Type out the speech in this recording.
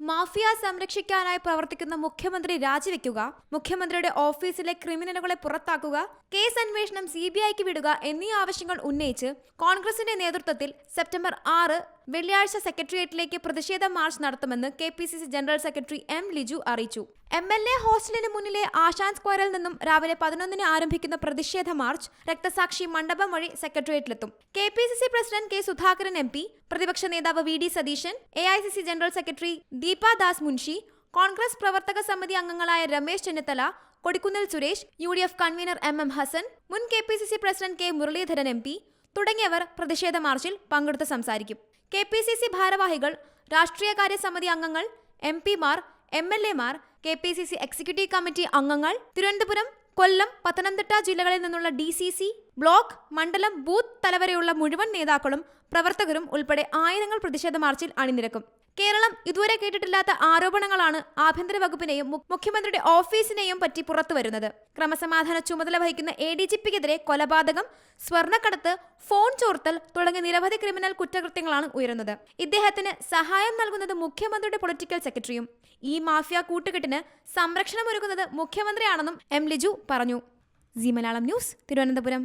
Mafia സംരക്ഷിക്കാനായി പ്രവർത്തിക്കുന്ന മുഖ്യമന്ത്രി രാജിവെക്കുക മുഖ്യമന്ത്രിയുടെ ഓഫീസിലെ ക്രിമിനലുകളെ പുറത്താക്കുക കേസ് അന്വേഷണം സി വിടുക എന്നീ ആവശ്യങ്ങൾ ഉന്നയിച്ച് കോൺഗ്രസിന്റെ നേതൃത്വത്തിൽ സെപ്റ്റംബർ ആറ് വെള്ളിയാഴ്ച സെക്രട്ടേറിയറ്റിലേക്ക് പ്രതിഷേധ മാർച്ച് നടത്തുമെന്ന് K P C C general secretary M Liju അറിയിച്ചു. എം എൽ എ ഹോസ്റ്റലിന് മുന്നിലെ ആശാൻ സ്ക്വയറിൽ നിന്നും രാവിലെ പതിനൊന്നിന് ആരംഭിക്കുന്ന പ്രതിഷേധ മാർച്ച് രക്തസാക്ഷി മണ്ഡപം വഴി സെക്രട്ടേറിയറ്റിലെത്തും. K P C C president K Sudhakaran M P പ്രതിപക്ഷ നേതാവ് V D Satheesan A I C C general secretary Deepa Das Munshi Congress പ്രവർത്തക സമിതി അംഗങ്ങളായ Ramesh Chennithala Kodikunnil Suresh U D F convener M M Hassan മുൻ K P C C president K Muraleedharan M P തുടങ്ങിയവർ പ്രതിഷേധ മാർച്ചിൽ പങ്കെടുത്ത് സംസാരിക്കും. K P C C ഭാരവാഹികൾ രാഷ്ട്രീയകാര്യ സമിതി അംഗങ്ങൾ എം പിമാർ എം എൽ എമാർ K P C C executive committee അംഗങ്ങൾ തിരുവനന്തപുരം കൊല്ലം പത്തനംതിട്ട ജില്ലകളിൽ നിന്നുള്ള ഡി സി സി ബ്ലോക്ക് മണ്ഡലം ബൂത്ത് തലവരെയുള്ള മുഴുവൻ നേതാക്കളും പ്രവർത്തകരും ഉൾപ്പെടെ ആയിരങ്ങൾ പ്രതിഷേധ മാർച്ചിൽ അണിനിരക്കും. കേരളം ഇതുവരെ കേട്ടിട്ടില്ലാത്ത ആരോപണങ്ങളാണ് ആഭ്യന്തര വകുപ്പിനെയും മുഖ്യമന്ത്രിയുടെ ഓഫീസിനെയും പറ്റി പുറത്തുവരുന്നത് ക്രമസമാധാന ചുമതല വഹിക്കുന്ന എ ഡി ജി പിക്കെതിരെ കൊലപാതകം സ്വർണക്കടത്ത് ഫോൺ ചോർത്തൽ തുടങ്ങിയ നിരവധി ക്രിമിനൽ കുറ്റകൃത്യങ്ങളാണ് ഉയരുന്നത്. ഇദ്ദേഹത്തിന് സഹായം നൽകുന്നത് മുഖ്യമന്ത്രിയുടെ പൊളിറ്റിക്കൽ സെക്രട്ടറിയും ഈ മാഫിയ കൂട്ടുകെട്ടിന് സംരക്ഷണമൊരുക്കുന്നത് മുഖ്യമന്ത്രിയാണെന്നും എം ലിജു പറഞ്ഞു. Zee Malayalam news Thiruvananthapuram.